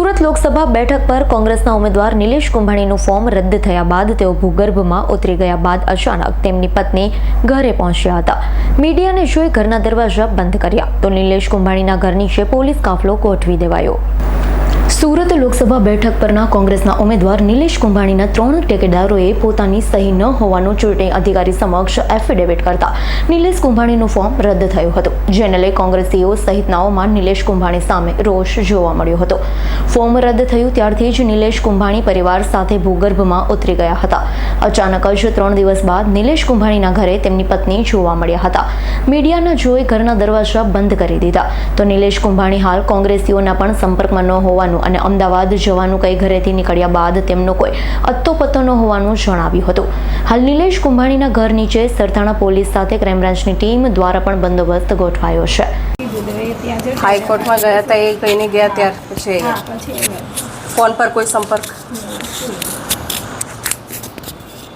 સુરત લોકસભા બેઠક પર કોંગ્રેસના ઉમેદવાર નિલેશ કુંભાણીનું ફોર્મ રદ થયા બાદ તેઓ ભૂગર્ભમાં ઉતરી ગયા બાદ અચાનક તેમની પત્ની ઘરે પહોંચ્યા હતા. મીડિયાને જોઈ ઘરના દરવાજા બંધ કર્યા, તો નિલેશ કુંભાણીના ઘરની છે પોલીસ કાફલો ગોઠવી દેવાયો. સુરત લોકસભા બેઠક પરના કોંગ્રેસના ઉમેદવાર નિલેશ કુંભાણીના ત્રણ ટેકેદારોએ પોતાની સહી ન હોવાનું ચૂંટણી અધિકારી સમક્ષ એફિડેવિટ કરતા નિલેશ કુંભાણીનું ફોર્મ રદ થયું હતું, જેને લઈ કોંગ્રેસીઓ સહિતનાઓમાં નિલેશ કુંભાણી સામે રોષ જોવા મળ્યો હતો. ફોર્મ રદ થયું ત્યારથી જ નિલેશ કુંભાણી પરિવાર સાથે ભૂગર્ભમાં ઉતરી ગયા હતા. અચાનક જ ત્રણ દિવસ બાદ નિલેશ કુંભાણીના ઘરે તેમની પત્ની જોવા મળ્યા હતા. મીડિયાના જોઈ ઘરના દરવાજા બંધ કરી દીધા. તો નિલેશ કુંભાણી હાલ કોંગ્રેસીઓના પણ સંપર્કમાં ન હોવાનું અને અમદાવાદ જવાનું કઈ ઘરેથી નીકળ્યા બાદ તેમનો કોઈ અત્તોપત્તો ન હોવાનું જણાવ્યું હતું. હાલ નિલેશ કુંભાણીના ઘર નીચે સરથાણા પોલીસ સાથે ક્રાઇમબ્રાન્ચની ટીમ દ્વારા પણ બંદોબસ્ત ગોઠવાયો છે. હાઈકોર્ટમાં ગયા હતા એ કહીને ગયા ત્યાર પછી. ફોન પર કોઈ સંપર્ક?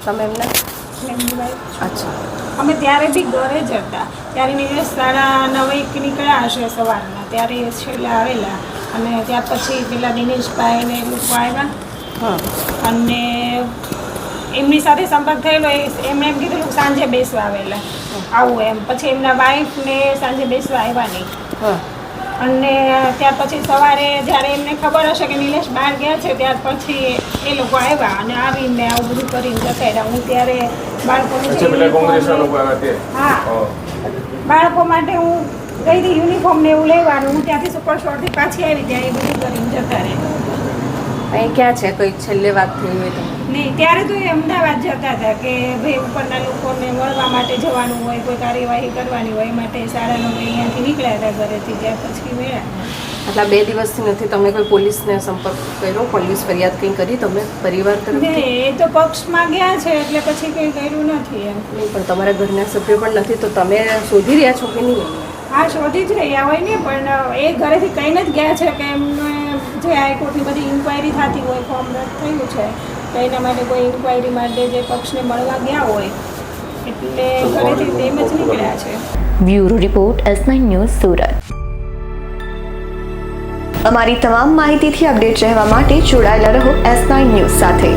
તમે એમને? અચ્છા. અમે ત્યારે બી ઘરે જ હતા. ત્યારે નિલેશ સાડા નવે એક નીકળ્યા હશે સવારના. ત્યારે એ છેલ્લા આવેલા. અને ત્યાર પછી પેલા દિનેશભાઈ ને એ લોકો આવ્યા હા. અને એમની સાથે સંપર્ક થયેલો એમણે એમ કીધું સાંજે બેસવા આવેલા. આવું એમ. પછી એમના વાઈફ ને સાંજે બેસવા આવ્યા નહીં. હા. અને ત્યાર પછી સવારે જ્યારે એમને ખબર હશે કે નિલેશ બહાર ગયા છે ત્યાર પછી એ લોકો આવ્યા અને આવીને આવું બધું કરીને જતા રહ્યા હું ત્યારે બાળકોને હા. બાળકો માટે હું ગઈ હતી યુનિફોર્મ ને એવું લેવાનું. હું ત્યાંથી સુપર શોર્ટથી પાછી આવી ત્યાં એ બધું કરીને જતા રહ્યા. અહીં ક્યાં છે? કંઈક છેલ્લે વાત થઈ હોય તો. નહીં ત્યારે તો એ અમદાવાદ જતા હતા કે ભાઈ ઉપરના લોકોને મળવા માટે જવાનું હોય કોઈ કાર્યવાહી કરવાની હોય માટે સાડા નવે અહીંયાથી નીકળ્યા હતા ઘરેથી ત્યાં પછી મેળા આટલા બે દિવસથી નથી તમે કોઈ પોલીસને સંપર્ક કર્યો? પોલીસ ફરિયાદ કંઈ કરી તમે પરિવાર તરફ એ તો પક્ષમાં ગયા છે એટલે પછી કંઈ કર્યું નથી એમ. નહીં પણ તમારા ઘરના સભ્યો પણ નથી તો તમે શોધી રહ્યા છો કે નહીં? હા શોધી જ રહ્યા હોય ને પણ એ ઘરેથી કહીને જ ગયા છે કે એમને જે હાઈકોર્ટની બધી ઇન્ક્વાયરી થતી હોય ફોર્મ રદ થયું છે તો એના માટે કોઈ ઇન્ક્વાયરી માટે જે પક્ષને મળવા ગયા હોય એટલે ફરીથી તેમ જ નીકળ્યા છે. Bureau report S nine news Surat. અમારી તમામ માહિતીથી અપડેટ રહેવા માટે જોડાયેલા રહો એસ નાઇન ન્યૂઝ સાથે.